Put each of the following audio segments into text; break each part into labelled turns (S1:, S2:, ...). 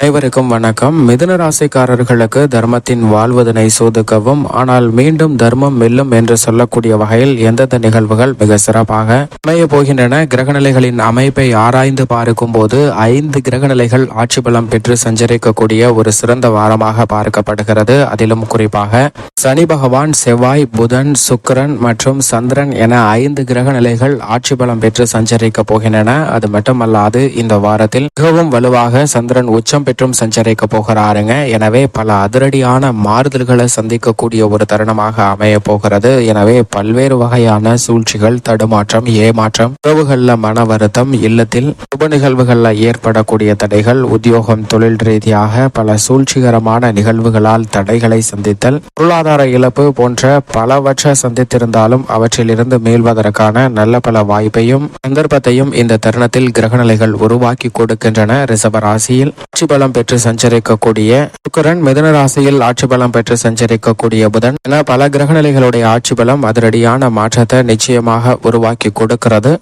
S1: அனைவருக்கும் வணக்கம். மிதுன ராசிக்காரர்களுக்கு தர்மத்தின் வாழ்வதனை சோதுக்கவும் ஆனால் மீண்டும் தர்மம் மெல்லும் என்று சொல்லக்கூடிய வகையில் எந்தெந்த நிகழ்வுகள் மிக சிறப்பாக அமைய போகின்றன? கிரகநிலைகளின் அமைப்பை ஆராய்ந்து பார்க்கும் போது ஐந்து கிரகநிலைகள் ஆட்சி பலம் பெற்று சஞ்சரிக்கக்கூடிய ஒரு சிறந்த வாரமாக பார்க்கப்படுகிறது. அதிலும் குறிப்பாக சனி பகவான் செவ்வாய் புதன் சுக்கிரன் மற்றும் சந்திரன் என ஐந்து கிரகநிலைகள் ஆட்சி பலம் பெற்று சஞ்சரிக்க போகின்றன. அது மட்டுமல்லாது இந்த வாரத்தில் மிகவும் வலுவாக சந்திரன் உச்சம் பெற்றும் சஞ்சரிக்க போகிறாருங்க. எனவே பல அதிரடியான மாறுதல்களை சந்திக்கக்கூடிய ஒரு தருணமாக அமைய போகிறது. எனவே பல்வேறு வகையான சூழ்ச்சிகள் தடுமாற்றம் ஏமாற்றம் உறவுகளில் மன வருத்தம் இல்லத்தில் சுப நிகழ்வுகளில் ஏற்படக்கூடிய தடைகள் உத்தியோகம் தொழில் ரீதியாக பல சூழ்ச்சிகரமான நிகழ்வுகளால் தடைகளை சந்தித்தல் பொருளாதார இழப்பு போன்ற பலவற்றை சந்தித்திருந்தாலும் அவற்றிலிருந்து மீள்வதற்கான நல்ல பல வாய்ப்பையும் சந்தர்ப்பத்தையும் இந்த தருணத்தில் கிரகநிலைகள் உருவாக்கி கொடுக்கின்றன. ரிஷப ராசியில் ஆட்சி பலம் பெற்று சஞ்சரிக்கக்கூடிய சுக்கரன் மிதன ராசியில் ஆட்சி பலம் பெற்று சஞ்சரிக்கக்கூடிய புதன் என பல கிரகநிலைகளுடைய ஆட்சி பலம் அதிரடியான மாற்றத்தை நிச்சயமாக உருவாக்கி கொடுக்கிறது.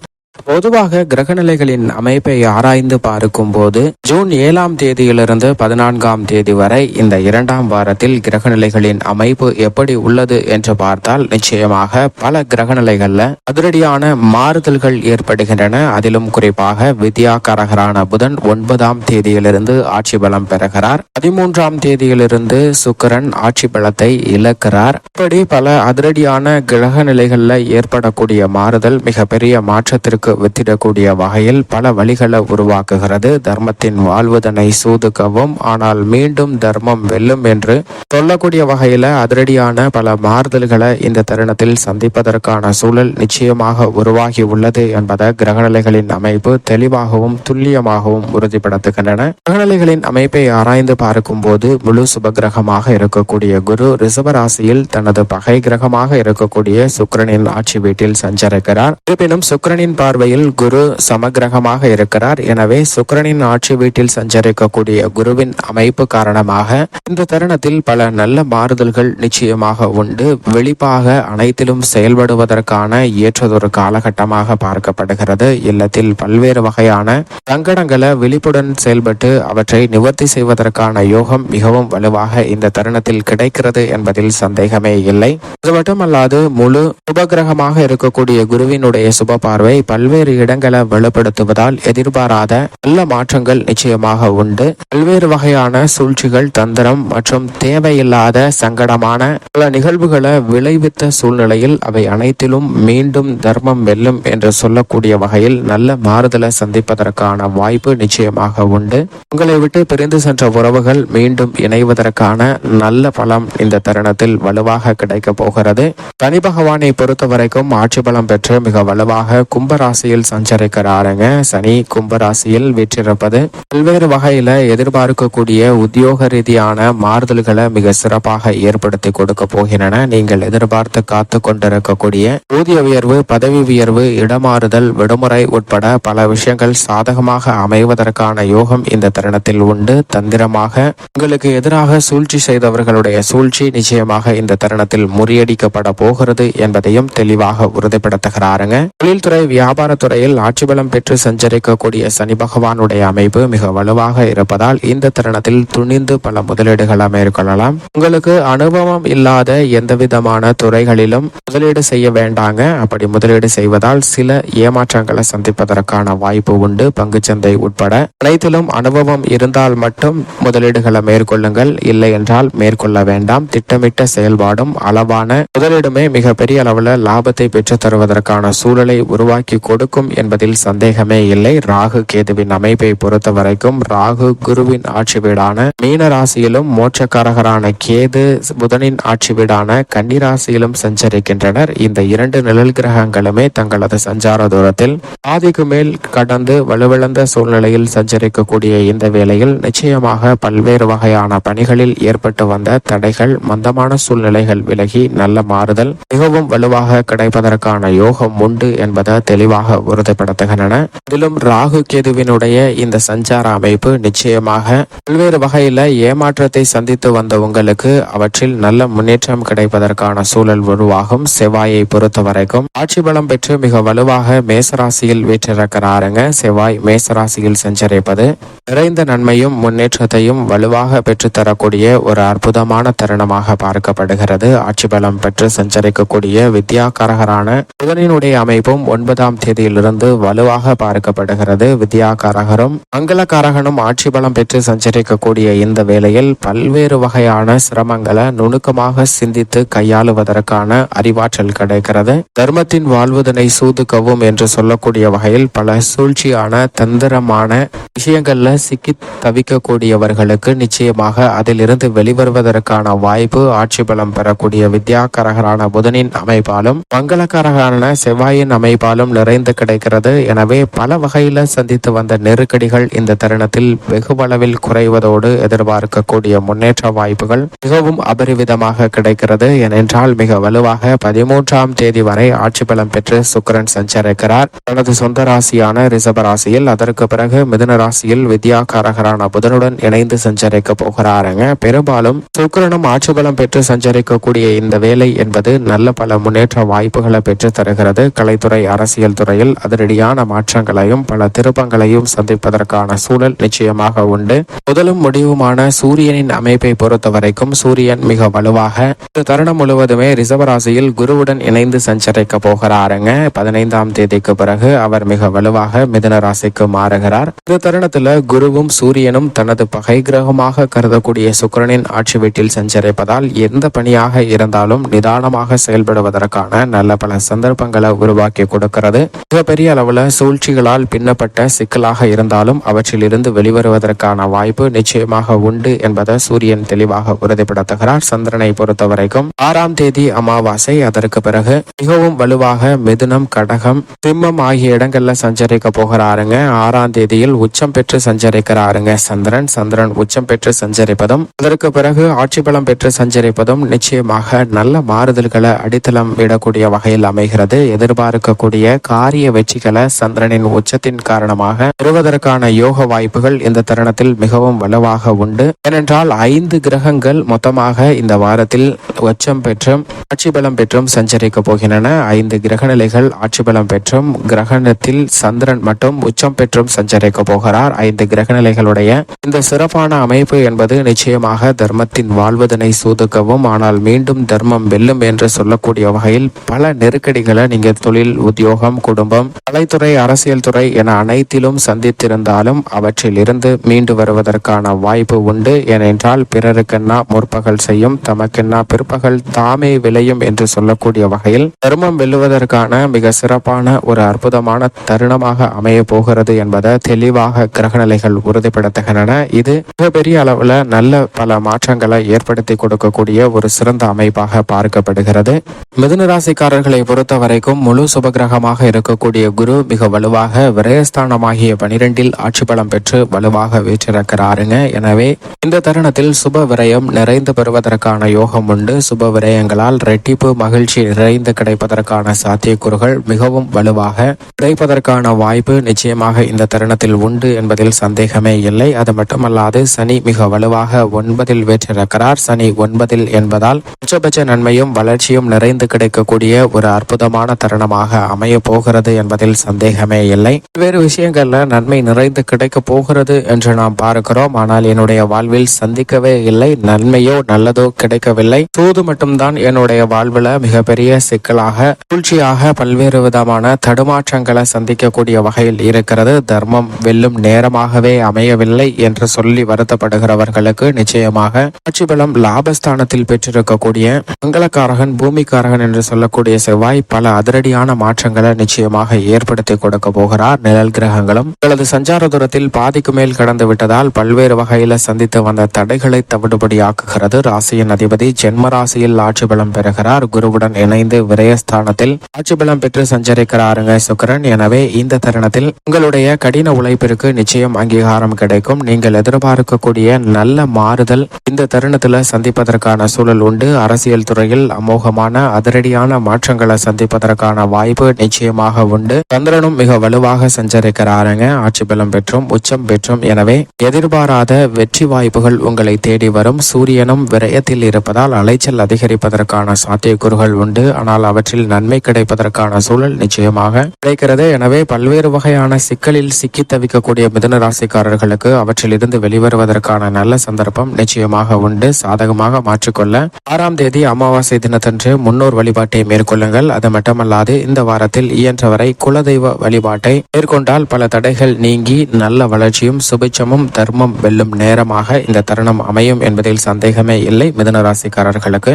S1: பொதுவாக கிரகநிலைகளின் அமைப்பை ஆராய்ந்து பார்க்கும் போது ஜூன் ஏழாம் தேதியிலிருந்து பதினான்காம் தேதி வரை இந்த இரண்டாம் வாரத்தில் கிரகநிலைகளின் அமைப்பு எப்படி உள்ளது என்று பார்த்தால் நிச்சயமாக பல கிரகநிலைகள்ல அதிரடியான மாறுதல்கள் ஏற்படுகின்றன. அதிலும் குறிப்பாக வித்யா கரகரான புதன் ஒன்பதாம் தேதியிலிருந்து ஆட்சி பலம் பெறுகிறார். பதிமூன்றாம் தேதியிலிருந்து சுக்கிரன் ஆட்சி பலத்தை இழக்கிறார். இப்படி பல அதிரடியான கிரக நிலைகள்ல ஏற்படக்கூடிய மாறுதல் மிகப்பெரிய மாற்றத்திற்கு வித்திடக்கூடிய வகையில் பல வழிகளை உருவாக்குகிறது. தர்மத்தின் வாழ்வதனை சூதுக்கவும் ஆனால் மீண்டும் தர்மம் வெல்லும் என்று சொல்லக்கூடிய வகையில அதிரடியான பல மாறுதல்களை இந்த தருணத்தில் சந்திப்பதற்கான சூழல் நிச்சயமாக உருவாகி உள்ளது என்பதை கிரகநிலைகளின் அமைப்பு தெளிவாகவும் துல்லியமாகவும் உறுதிப்படுத்துகின்றன. கிரகநிலைகளின் அமைப்பை ஆராய்ந்து பார்க்கும் போது முழு சுபகிரகமாக இருக்கக்கூடிய குரு ரிசபராசியில் தனது பகை கிரகமாக இருக்கக்கூடிய சுக்கரனின் ஆட்சி வீட்டில் சஞ்சரிக்கிறார். இருப்பினும் சுக்கிரனின் பார்வையில் குரு சமகிரகமாக இருக்கிறார். எனவே சுக்கரனின் ஆட்சி வீட்டில் சஞ்சரிக்கக்கூடிய குருவின் அமைப்பு காரணமாக இந்த தருணத்தில் பல நல்ல மாறுதல்கள் நிச்சயமாக உண்டு. வெளிப்பாக அனைத்திலும் செயல்படுவதற்கான ஏற்றதொரு காலகட்டமாக பார்க்கப்படுகிறது. இல்லத்தில் பல்வேறு வகையான சங்கடங்களை விழிப்புடன் செயல்பட்டு அவற்றை நிவர்த்தி செய்வதற்கான யோகம் மிகவும் வலுவாக இந்த தருணத்தில் கிடைக்கிறது என்பதில் சந்தேகமே இல்லை. அது மட்டுமல்லாது முழு சுபகிரகமாக இருக்கக்கூடிய குருவினுடைய சுப பார்வை பல்வேறு பல்வேறு இடங்களை வலுப்படுத்துவதால் எதிர்பாராத நல்ல மாற்றங்கள் நிச்சயமாக உண்டு. பல்வேறு வகையான சூழ்ச்சிகள் தந்திரம் மற்றும் தேவையில்லாத சங்கடமான பல நிகழ்வுகளை விளைவித்த சூழ்நிலையில் அவை அனைத்திலும் மீண்டும் தர்மம் வெல்லும் என்று சொல்லக்கூடிய வகையில் நல்ல மாறுதலை சந்திப்பதற்கான வாய்ப்பு நிச்சயமாக உண்டு. உங்களை விட்டு பிரிந்து சென்ற உறவுகள் மீண்டும் இணைவதற்கான நல்ல பலம் இந்த தருணத்தில் வலுவாக கிடைக்க போகிறது. தனி பகவானை பொறுத்த வரைக்கும் ஆட்சி பலம் பெற்று மிக வலுவாக கும்பர கும்பராசியில் சஞ்சரிக்கிறாருங்க. சனி கும்பராசியில் வீற்றிருப்பது பல்வேறு வகையில எதிர்பார்க்கக்கூடிய உத்தியோக ரீதியான மாறுதல்களை மிக சிறப்பாக ஏற்படுத்தி கொடுக்க போகின்றன. நீங்கள் எதிர்பார்த்து காத்து கொண்டிருக்கக்கூடிய ஊதிய உயர்வு பதவி உயர்வு இடமாறுதல் விடுமுறை உட்பட பல விஷயங்கள் சாதகமாக அமைவதற்கான யோகம் இந்த தருணத்தில் உண்டு. தந்திரமாக உங்களுக்கு எதிராக சூழ்ச்சி செய்தவர்களுடைய சூழ்ச்சி நிச்சயமாக இந்த தருணத்தில் முறியடிக்கப்பட போகிறது என்பதையும் தெளிவாக உறுதிப்படுத்துகிறாருங்க. தொழில்துறை வியாபாரத்துறையில் ஆட்சி பலம் பெற்று சஞ்சரிக்கக்கூடிய சனி பகவானுடைய அமைப்பு மிக வலுவாக இருப்பதால் இந்த தருணத்தில் துணிந்து பல முதலீடுகளை மேற்கொள்ளலாம். உங்களுக்கு அனுபவம் இல்லாத எந்த விதமான துறைகளிலும் முதலீடு செய்ய வேண்டாங்க. அப்படி முதலீடு செய்வதால் சில ஏமாற்றங்களை சந்திப்பதற்கான வாய்ப்பு உண்டு. பங்குச்சந்தை உட்பட அனைத்திலும் அனுபவம் இருந்தால் மட்டும் முதலீடுகளை மேற்கொள்ளுங்கள். இல்லை என்றால் மேற்கொள்ள வேண்டாம். திட்டமிட்ட செயல்பாடும் அளவான முதலீடுமே மிகப்பெரிய அளவில் லாபத்தை பெற்று தருவதற்கான சூழலை உருவாக்கி கொடுக்கும் என்பதில் சந்தேகமே இல்லை. ராகு கேதுவின் அமைப்பை பொறுத்த வரைக்கும் ராகு குருவின் ஆட்சி வீடான மீன ராசியிலும் மோட்சக்காரகரான கேது புதனின் ஆட்சி வீடான கன்னி ராசியிலும் சஞ்சரிக்கின்றனர். இந்த இரண்டு நிழல் கிரகங்களுமே தங்களது சஞ்சார தூரத்தில் பாதிக்கு மேல் கடந்து வலுவிழந்த சூழ்நிலையில் சஞ்சரிக்கக்கூடிய இந்த வேளையில் நிச்சயமாக பல்வேறு வகையான பணிகளில் ஏற்பட்டு வந்த தடைகள் மந்தமான சூழ்நிலைகள் விலகி நல்ல மாறுதல் மிகவும் வலுவாக கிடைப்பதற்கான யோகம் உண்டு என்பதை தெளிவாக தெளிவாக உறுதிப்படுத்துகின்றன. அதிலும் ராகு கேதுவினுடைய இந்த சஞ்சார அமைப்பு நிச்சயமாக பல்வேறு வகையில ஏமாற்றத்தை சந்தித்து வந்த உங்களுக்கு அவற்றில் நல்ல முன்னேற்றம் கிடைப்பதற்கான சூழல் உருவாகும். செவ்வாயை பொறுத்த வரைக்கும் ஆட்சி பலம் பெற்று மிக வலுவாக மேசராசியில் வீற்றிருக்கிறாருங்க. செவ்வாய் மேசராசியில் சஞ்சரிப்பது நிறைந்த நன்மையும் முன்னேற்றத்தையும் வலுவாக பெற்றுத்தரக்கூடிய ஒரு அற்புதமான தருணமாக பார்க்கப்படுகிறது. ஆட்சி பலம் பெற்று சஞ்சரிக்கக்கூடிய வித்யாகாரகரான புதனினுடைய அமைப்பும் ஒன்பதாம் தேதியிலிருந்து வலுவாக பார்க்கப்படுகிறது. வித்யாகாரகரும் மங்களகாரகனும் ஆட்சி பலம் பெற்று சஞ்சரிக்கக்கூடிய இந்த வேளையில் பல்வேறு வகையான சிரமங்களை நுணுக்கமாக சிந்தித்து கையாளுவதற்கான அறிவாற்றல் கிடைக்கிறது. தர்மத்தின் வாழ்வதனை சூதுக்கவும் என்று சொல்லக்கூடிய வகையில் பல சூழ்ச்சியான தந்திரமான விஷயங்கள்ல சிக்கி தவிக்கக்கூடியவர்களுக்கு நிச்சயமாக அதிலிருந்து வெளிவருவதற்கான வாய்ப்பு ஆட்சி பலம் பெறக்கூடிய வித்யாகரகரான புதனின் அமைப்பாலும் மங்களகரகரான செவ்வாயின் அமைப்பாலும் நிறைந்து கிடைக்கிறது. எனவே பல வகையில் சந்தித்து வந்த நெருக்கடிகள் இந்த தருணத்தில் வெகுவளவில் குறைவதோடு எதிர்பார்க்கக்கூடிய முன்னேற்ற வாய்ப்புகள் மிகவும் அபரிவிதமாக கிடைக்கிறது. ஏனென்றால் மிக வலுவாக பதிமூன்றாம் தேதி வரை ஆட்சி பலம் பெற்று சுக்கிரன் சஞ்சரிக்கிறார். தனது சொந்த ராசியான ரிசப ராசியில் அதற்கு பிறகு மிதுன ராசியில் வித்யாகாரகரான புதனுடன் இணைந்து சஞ்சரிக்க போகிறாருங்க பெரும்பாலும் சுக்கிரனும் ஆட்சி பலம் பெற்று சஞ்சரிக்கக்கூடிய இந்த வேலை என்பது நல்ல பல முன்னேற்ற வாய்ப்புகளை பெற்று தருகிறது. கலைத்துறை அரசியல் துறையில் அதிரடியான மாற்றங்களையும் பல திருப்பங்களையும் சந்திப்பதற்கான சூழல் நிச்சயமாக உண்டு. முதலும் முடிவுமான சூரியனின் அமைப்பை பொறுத்த வரைக்கும் சூரியன் மிக வலுவாக இந்த தருணம் முழுவதுமே ரிசவராசியில் குருவுடன் இணைந்து சஞ்சரிக்க போகிறாருங்க. பதினைந்தாம் தேதிக்கு பிறகு அவர் மிக வலுவாக மிதன ராசிக்கு மாறுகிறார். இந்த தருணத்துல குருவும் சூரியனும் தனது பகை கிரகமாக கருதக்கூடிய சுக்கிரனின் ஆட்சி வீட்டில் சஞ்சரிப்பதால் எந்த பணியாக இருந்தாலும் நிதானமாக செயல்படுவதற்கான நல்ல பல சந்தர்ப்பங்களை உருவாக்கி கொடுக்கிறது. மிகப்பெரிய அளவில் சூழ்ச்சிகளால் பின்னப்பட்ட சிக்கலாக இருந்தாலும் அவற்றிலிருந்து வெளிவருவதற்கான வாய்ப்பு நிச்சயமாக உண்டு என்பதை சூரியன் தெளிவாக உறுதிப்படுத்துகிறார். சந்திரனை பொறுத்த வரைக்கும் ஆறாம் தேதி அமாவாசை. அதற்கு பிறகு மிகவும் வலுவாக மிதுனம் கடகம் சிம்மம் ஆகிய இடங்கள்ல சஞ்சரிக்க போகிறாருங்க. ஆறாம் தேதியில் உச்சம் பெற்று சஞ்சரிக்கிறாருங்க சந்திரன். சந்திரன் உச்சம் பெற்று சஞ்சரிப்பதும் அதற்கு பிறகு ஆட்சி பலம் பெற்று சஞ்சரிப்பதும் நிச்சயமாக நல்ல மாறுதல்களை அடித்தளம் விடக்கூடிய வகையில் அமைகிறது. எதிர்பார்க்கக்கூடிய ஆரிய வெற்றிகளை சந்திரனின் உச்சத்தின் காரணமாக பெறுவதற்கான யோக வாய்ப்புகள் இந்த தருணத்தில் மிகவும் வலுவாக உண்டு. ஏனென்றால் ஐந்து கிரகங்கள் மொத்தமாக இந்த வாரத்தில் உச்சம் பெற்றும் ஆட்சி பலம் பெற்றும் சஞ்சரிக்க போகின்றன. ஐந்து கிரகநிலைகள் ஆட்சி பலம் பெற்றும் கிரகணத்தில் சந்திரன் மட்டும் உச்சம் பெற்றும் சஞ்சரிக்க போகிறார். ஐந்து கிரகநிலைகளுடைய இந்த சிறப்பான அமைப்பு என்பது நிச்சயமாக தர்மத்தின் வாழ்வதனை சூதுக்கவும் ஆனால் மீண்டும் தர்மம் வெல்லும் என்று சொல்லக்கூடிய வகையில் பல நெருக்கடிகளை நீங்க தொழில் உத்தியோகம் குடும்பம் கலைத்துறை அரசியல் துறை என அனைத்திலும் சந்தித்திருந்தாலும் அவற்றில் இருந்து மீண்டு வருவதற்கான வாய்ப்பு உண்டு ஏனென்றால் பிறருக்கென்னா முற்பகல் செய்யும் தமக்கென்னா பிற்பகல் தாமே விளையும் என்று சொல்லக்கூடிய வகையில் தர்மம் வெல்லுவதற்கான மிக சிறப்பான ஒரு அற்புதமான தருணமாக அமைய போகிறது என்பதை தெளிவாக கிரகநிலைகள் உறுதிப்படுத்துகின்றன. இது மிகப்பெரிய அளவுல நல்ல பல மாற்றங்களை ஏற்படுத்தி கொடுக்கக்கூடிய ஒரு சிறந்த அமைப்பாக பார்க்கப்படுகிறது. மிதுன ராசிக்காரர்களை பொறுத்த வரைக்கும் முழு சுபகிரகமாக இருக்கக்கூடிய குரு மிக வலுவாக விரயஸ்தானமாகிய பனிரெண்டில் ஆட்சி பலம் பெற்று வலுவாக வீற்றிருக்கிறாருங்க. எனவே இந்த தருணத்தில் சுப விரயம் நிறைந்து பெறுவதற்கான யோகம் உண்டு. சுப விரயங்களால் ரெட்டிப்பு மகிழ்ச்சி நிறைந்து கிடைப்பதற்கான சாத்தியக்கூறுகள் மிகவும் வலுவாக கிடைப்பதற்கான வாய்ப்பு நிச்சயமாக இந்த தருணத்தில் உண்டு என்பதில் சந்தேகமே இல்லை. அது மட்டுமல்லாது சனி மிக வலுவாக ஒன்பதில் வீற்றிருக்கிறார். சனி ஒன்பதில் என்பதால் உச்சபட்ச நன்மையும் வளர்ச்சியும் நிறைந்து கிடைக்கக்கூடிய ஒரு அற்புதமான தருணமாக அமைய போகிறது என்பதில் சந்தேகமே இல்லை. வேறு விஷயங்கள்ல நன்மை நிறைந்து கிடைக்க போகிறது என்று நாம் பார்க்கிறோம். ஆனால் என்னுடைய வாழ்வில் சந்திக்கவே இல்லை. நன்மையோ நல்லதோ கிடைக்கவில்லை. தூது மட்டும்தான் என்னுடைய வாழ்வில் மிகப்பெரிய சிக்கலாக சூழ்ச்சியாக பல்வேறு விதமான தடுமாற்றங்களை சந்திக்கக்கூடிய வகையில் இருக்கிறது. தர்மம் வெல்லும் நேரமாகவே அமையவில்லை என்று சொல்லி வருத்தப்படுகிறவர்களுக்கு நிச்சயமாக ஆட்சி பலம் லாபஸ்தானத்தில் பெற்றிருக்கக்கூடிய மங்களக்காரகன் பூமிக்காரகன் என்று சொல்லக்கூடிய செவ்வாய் பல அதிரடியான மாற்றங்களை நிச்சயமாக ஏற்படுத்தி கொடுக்க போகிறார். நிழல் கிரகங்களும் தங்களது சஞ்சார தூரத்தில் பாதிக்கு மேல் கடந்து விட்டதால் பல்வேறு வகையில சந்தித்து வந்த தடைகளை தவிடுபடியாக்குகிறது. ராசியின் அதிபதி ஜென்ம ராசியில் ஆட்சி பலம் பெறுகிறார். குருவுடன் இணைந்து விரயஸ்தானத்தில் ஆட்சி பலம் பெற்று சஞ்சரிக்கிறாருங்க சுக்கரன். எனவே இந்த தருணத்தில் உங்களுடைய கடின உழைப்பிற்கு நிச்சயம் அங்கீகாரம் கிடைக்கும். நீங்கள் எதிர்பார்க்கக்கூடிய நல்ல மாறுதல் இந்த தருணத்துல சந்திப்பதற்கான சூழல் உண்டு. அரசியல் துறையில் அமோகமான அதிரடியான மாற்றங்களை சந்திப்பதற்கான வாய்ப்பு நிச்சயமாக பலமாக உண்டு. சந்திரனும் மிக வலுவாக சஞ்சரிக்கிறாருங்க. ஆட்சி பலம் பெற்றும் உச்சம் பெற்றும். எனவே எதிர்பாராத வெற்றி வாய்ப்புகள் உங்களை தேடி வரும். சூரியனும் விரயத்தில் இருப்பதால் அலைச்சல் அதிகரிப்பதற்கான சாத்தியக்கூறுகள் உண்டு. ஆனால் அவற்றில் நன்மை கிடைப்பதற்கான சூழல் நிச்சயமாக கிடைக்கிறது. எனவே பல்வேறு வகையான சிக்கலில் சிக்கி தவிக்கக்கூடிய மிதுன ராசிக்காரர்களுக்கு அவற்றிலிருந்து வெளிவருவதற்கான நல்ல சந்தர்ப்பம் நிச்சயமாக உண்டு. சாதகமாக மாற்றிக்கொள்ள ஆறாம் தேதி அமாவாசை தினத்தன்று முன்னோர் வழிபாட்டை மேற்கொள்ளுங்கள். அது மட்டுமல்லாது இந்த வாரத்தில் இயன்றவரை குலதெய்வ வழிபாட்டை மேற்கொண்டால் பல தடைகள் நீங்கி நல்ல வளர்ச்சியும் சுபிச்சமும் தர்மம் வெல்லும் நேரமாக இந்த தருணம் அமையும் என்பதில் சந்தேகமே இல்லை. மிதனராசிக்காரர்களுக்கு